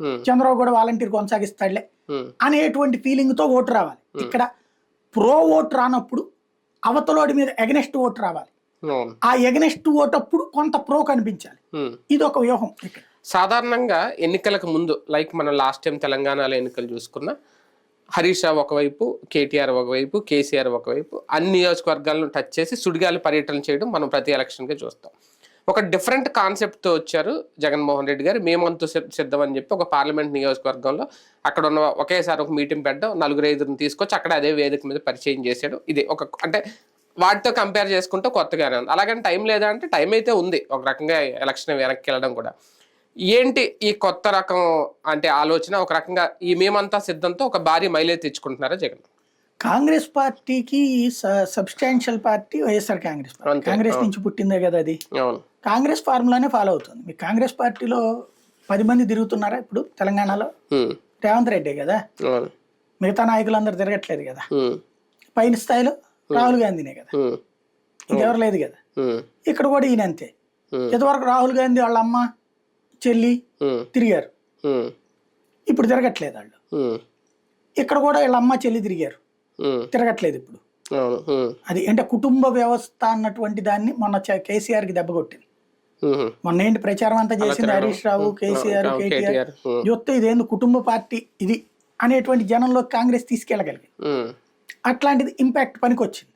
ఉమ్, చంద్రబాబు కూడా వాలంటీర్ కొనసాగిస్తాడులే ఉమ్, అనేటువంటి ఫీలింగ్తో ఓటు రావాలి. ఇక్కడ ప్రో ఓటు రానప్పుడు అవతలోడి మీద ఎగనెస్ట్ ఓటు రావాలి. ఆ ఎగనెస్ట్ ఓటు అప్పుడు కొంత ప్రో కనిపించాలి. ఇది ఒక వ్యూహం ఇక్కడ. సాధారణంగా ఎన్నికలకు ముందు లైక్ మనం లాస్ట్ టైం తెలంగాణలో ఎన్నికలు చూసుకున్న హరీష్ రావు ఒకవైపు కేటీఆర్ ఒకవైపు కేసీఆర్ ఒకవైపు అన్ని నియోజకవర్గాలను టచ్ చేసి సుడిగాలి పర్యటన చేయడం మనం ప్రతి ఎలక్షన్కి చూస్తాం. ఒక డిఫరెంట్ కాన్సెప్ట్తో వచ్చారు జగన్మోహన్ రెడ్డి గారు. మేమంతు సిద్ధ- సిద్ధం అని చెప్పి ఒక పార్లమెంట్ నియోజకవర్గంలో అక్కడ ఉన్న ఒకేసారి ఒక మీటింగ్ పెట్టడం నలుగురు ఐదుగురిని తీసుకొచ్చి అక్కడ అదే వేదిక మీద పరిచయం చేశాడు. ఇది ఒక అంటే వాటితో కంపేర్ చేసుకుంటే కొత్తగానే ఉంది. అలాగని టైం లేదా అంటే టైం అయితే ఉంది. ఒక రకంగా ఎలక్షన్ వెనక్కి వెళ్ళడం కూడా. ఏంటి ఈ కొత్త రకం అంటే ఆలోచన? ఒక రకంగా ఈ మేమంతా సిద్ధంతో ఒక భారీ mileage తెచ్చుకుంటున్నారా Jagan? Congress party substantial party YSR Congress party. Congress. నుంచి పుట్టిందే కదా అది. కాంగ్రెస్ ఫార్ములానే ఫాలో అవుతుంది. మీ కాంగ్రెస్ పార్టీలో పది మంది తిరుగుతున్నారా ఇప్పుడు తెలంగాణలో? రేవంత్ రెడ్డే కదా? మిగతా నాయకులందరూ తిరగట్లేదు కదా? పైన స్థాయిలో రాహుల్ గాంధీనే కదా? ఇంకెవరు లేదు కదా? ఇక్కడ కూడా ఈయన అంతే. ఉమ్, ఇంతవరకు రాహుల్ గాంధీ వాళ్ళ అమ్మ చెల్లి తిరిగారు. ఇప్పుడు తిరగట్లేదు వాళ్ళు. ఇక్కడ కూడా వీళ్ళ అమ్మ చెల్లి తిరిగారు. తిరగట్లేదు ఇప్పుడు. అది అంటే కుటుంబ వ్యవస్థ అన్నటువంటి దాన్ని మొన్న కేసీఆర్కి దెబ్బ కొట్టింది. మొన్న ఏంటి ప్రచారం అంతా చేసింది. హరీష్ రావు కేసీఆర్ కేటీఆర్. యువత ఇదేంది కుటుంబ పార్టీ ఇది అనేటువంటి జనంలో కాంగ్రెస్ తీసుకెళ్ళగలిగింది. అట్లాంటిది ఇంపాక్ట్ పనికొచ్చింది.